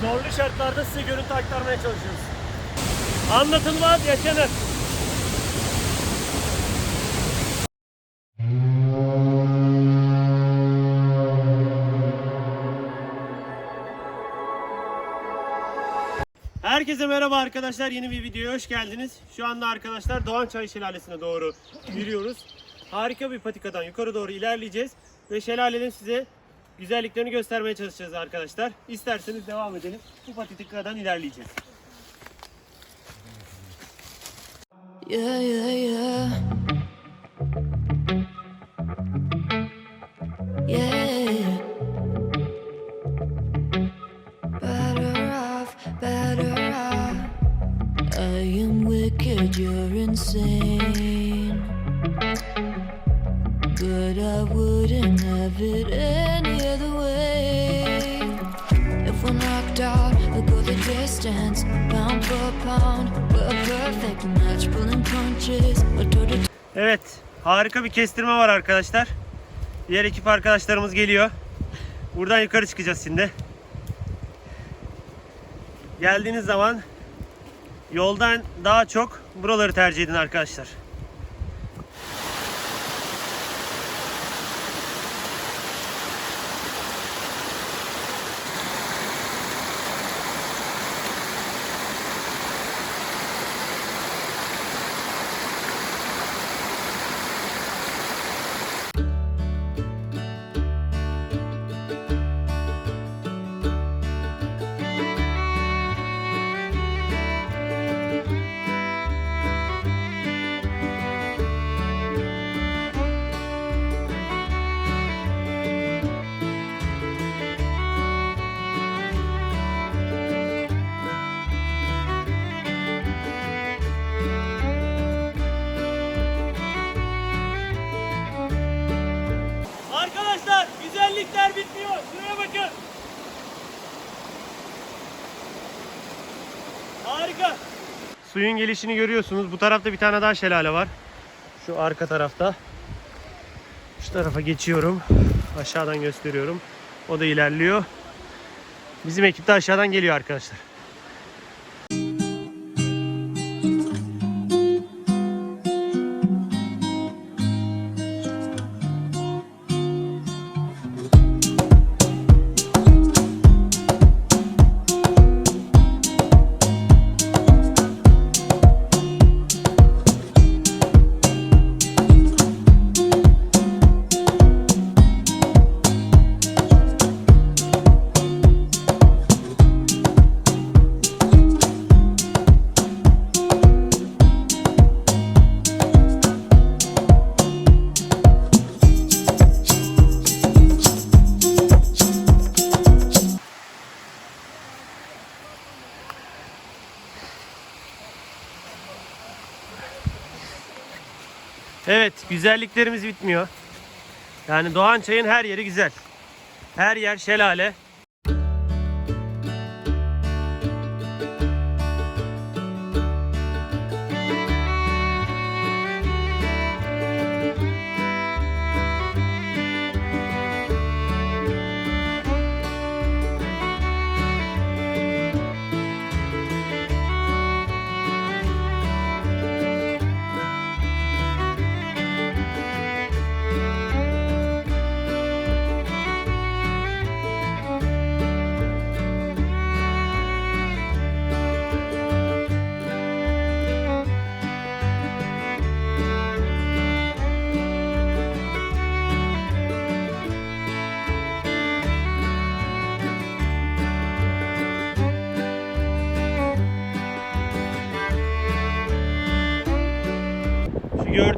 Zorlu şartlarda size görüntü aktarmaya çalışıyoruz. Anlatılmaz yaşanır. Herkese merhaba arkadaşlar. Yeni bir videoya hoş geldiniz. Şu anda arkadaşlar Doğan Çay Şelalesi'ne doğru yürüyoruz. Harika bir patikadan yukarı doğru ilerleyeceğiz ve şelalenin size güzelliklerini göstermeye çalışacağız arkadaşlar. İsterseniz devam edelim. Bu patikadan ilerleyeceğiz. Yeah, yeah. Yeah. I wouldn't have it any other way. If we're knocked out, we'll go the distance, pound for pound. We're a perfect match, pulling punches. Evet, harika bir kestirme var arkadaşlar. Diğer ekip arkadaşlarımız geliyor. Buradan yukarı çıkacağız şimdi. Geldiğiniz zaman yoldan daha çok buraları tercih edin. Arkadaşlar güzellikler bitmiyor. Şuraya bakın. Harika. Suyun gelişini görüyorsunuz. Bu tarafta bir tane daha şelale var. Şu arka tarafta. Şu tarafa geçiyorum. Aşağıdan gösteriyorum. O da ilerliyor. Bizim ekip de aşağıdan geliyor arkadaşlar. Evet, güzelliklerimiz bitmiyor. Yani Doğan Çay'ın her yeri güzel. Her yer şelale.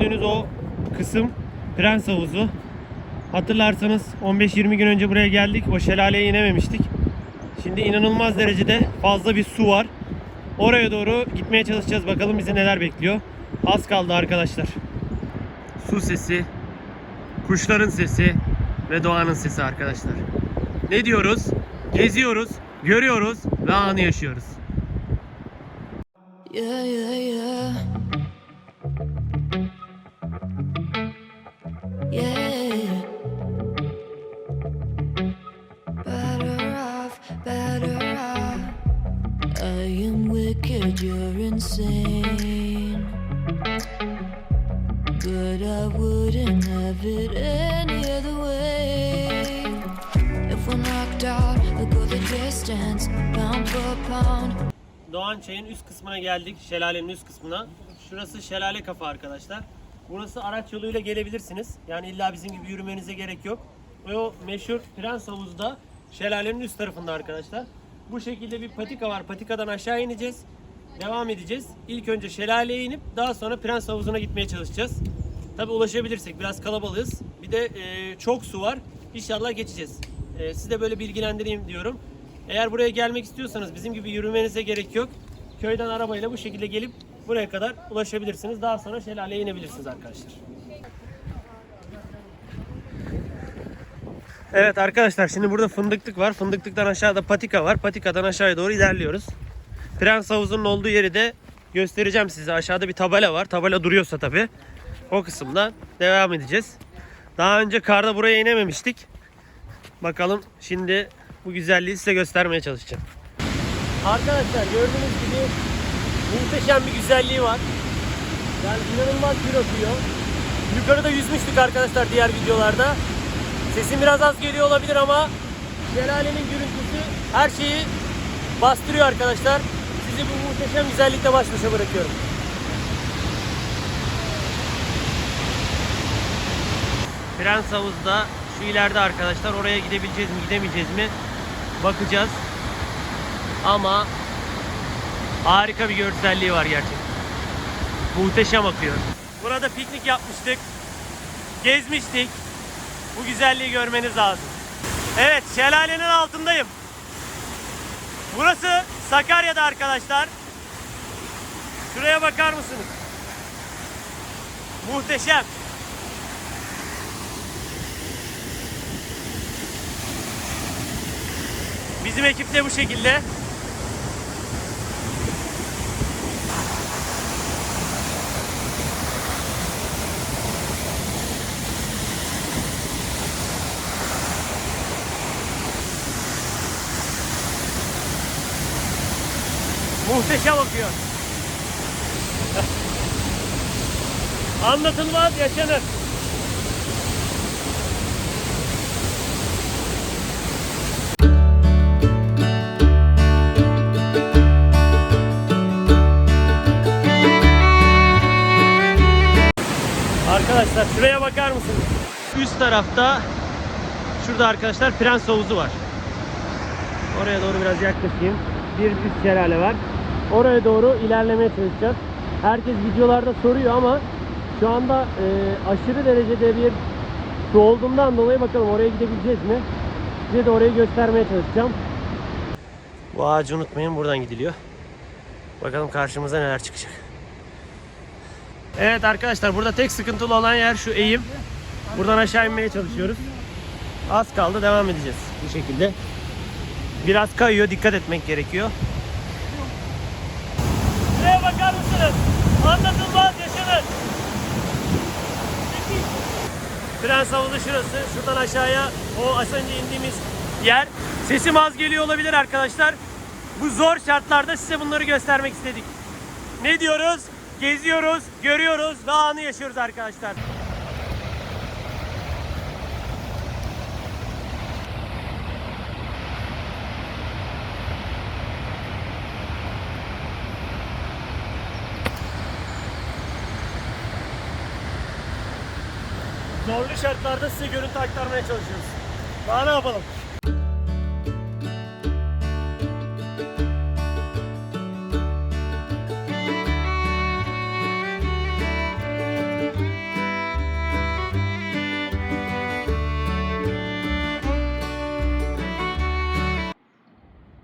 Gördüğünüz o kısım Prens Havuzu. Hatırlarsanız 15-20 gün önce buraya geldik. O şelaleye inememiştik. Şimdi inanılmaz derecede fazla bir su var. Oraya doğru gitmeye çalışacağız. Bakalım bizi neler bekliyor. Az kaldı arkadaşlar. Su sesi, kuşların sesi ve doğanın sesi arkadaşlar. Ne diyoruz? Geziyoruz, görüyoruz ve anı yaşıyoruz. Yeah, yeah, yeah. Doğan Çay'ın üst kısmına geldik. Şelalenin üst kısmına. Şurası Şelale Kafa arkadaşlar. Burası araç yoluyla gelebilirsiniz. Yani illa bizim gibi yürümenize gerek yok. Ve o meşhur Prens Havuzu da şelalenin üst tarafında arkadaşlar. Bu şekilde bir patika var. Patikadan aşağı ineceğiz. Devam edeceğiz. İlk önce şelaleye inip daha sonra Prens Havuzu'na gitmeye çalışacağız. Tabi ulaşabilirsek biraz kalabalığız. Bir de e, çok su var. İnşallah geçeceğiz. E, size böyle bilgilendireyim diyorum. Eğer buraya gelmek istiyorsanız bizim gibi yürümenize gerek yok. Köyden arabayla bu şekilde gelip buraya kadar ulaşabilirsiniz. Daha sonra şelaleye inebilirsiniz arkadaşlar. Evet arkadaşlar şimdi burada fındıklık var. Fındıklıktan aşağıda patika var. Patikadan aşağıya doğru ilerliyoruz. Prens havuzunun olduğu yeri de göstereceğim size. Aşağıda bir tabela var. Tabela duruyorsa tabi. O kısımdan devam edeceğiz. Daha önce karda buraya inememiştik. Bakalım şimdi bu güzelliği size göstermeye çalışacağım. Arkadaşlar gördüğünüz gibi muhteşem bir güzelliği var. Yani inanılmaz bir akıyor. Yukarıda yüzmüştük arkadaşlar diğer videolarda. Sesim biraz az geliyor olabilir ama şelalenin gürültüsü her şeyi bastırıyor arkadaşlar. Sizi bu muhteşem güzellikle baş başa bırakıyorum. Prens Havuz'da şu ileride arkadaşlar oraya gidebileceğiz mi gidemeyeceğiz mi bakacağız. Ama harika bir görselliği var gerçekten. Muhteşem akıyor. Burada piknik yapmıştık. Gezmiştik. Bu güzelliği görmeniz lazım. Evet şelalenin altındayım. Burası Sakarya'da arkadaşlar. Şuraya bakar mısınız? Muhteşem. Bizim ekip de bu şekilde. Muhteşem akıyor. Anlatılmaz yaşanır. Arkadaşlar şuraya bakar mısınız? Üst tarafta şurada arkadaşlar Prens Havuzu var. Oraya doğru biraz yaklaşayım. Bir üst şelale var. Oraya doğru ilerlemeye çalışacağız. Herkes videolarda soruyor ama şu anda e, aşırı derecede bir su olduğundan dolayı bakalım oraya gidebileceğiz mi? Size de orayı göstermeye çalışacağım. Bu ağacı unutmayın buradan gidiliyor. Bakalım karşımıza neler çıkacak. Evet arkadaşlar burada tek sıkıntılı olan yer şu eğim. Buradan aşağı inmeye çalışıyoruz. Az kaldı devam edeceğiz bu şekilde. Biraz kayıyor dikkat etmek gerekiyor. Şuraya bakar mısınız? Anlatılmaz yaşanır. Prens havuzu şurası. Şuradan aşağıya o az önce indiğimiz yer. Sesim az geliyor olabilir arkadaşlar. Bu zor şartlarda size bunları göstermek istedik. Ne diyoruz? Geziyoruz, görüyoruz ve anı yaşıyoruz arkadaşlar. Zorlu şartlarda size görüntü aktarmaya çalışıyoruz. Daha ne yapalım?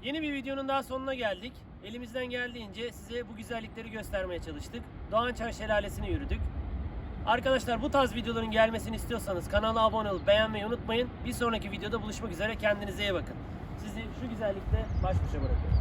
Yeni bir videonun daha sonuna geldik. Elimizden geldiğince size bu güzellikleri göstermeye çalıştık. Doğançay Şelalesi'ne yürüdük. Arkadaşlar bu tarz videoların gelmesini istiyorsanız kanala abone olup beğenmeyi unutmayın. Bir sonraki videoda buluşmak üzere. Kendinize iyi bakın. Sizi şu güzellikle baş başa bırakıyorum.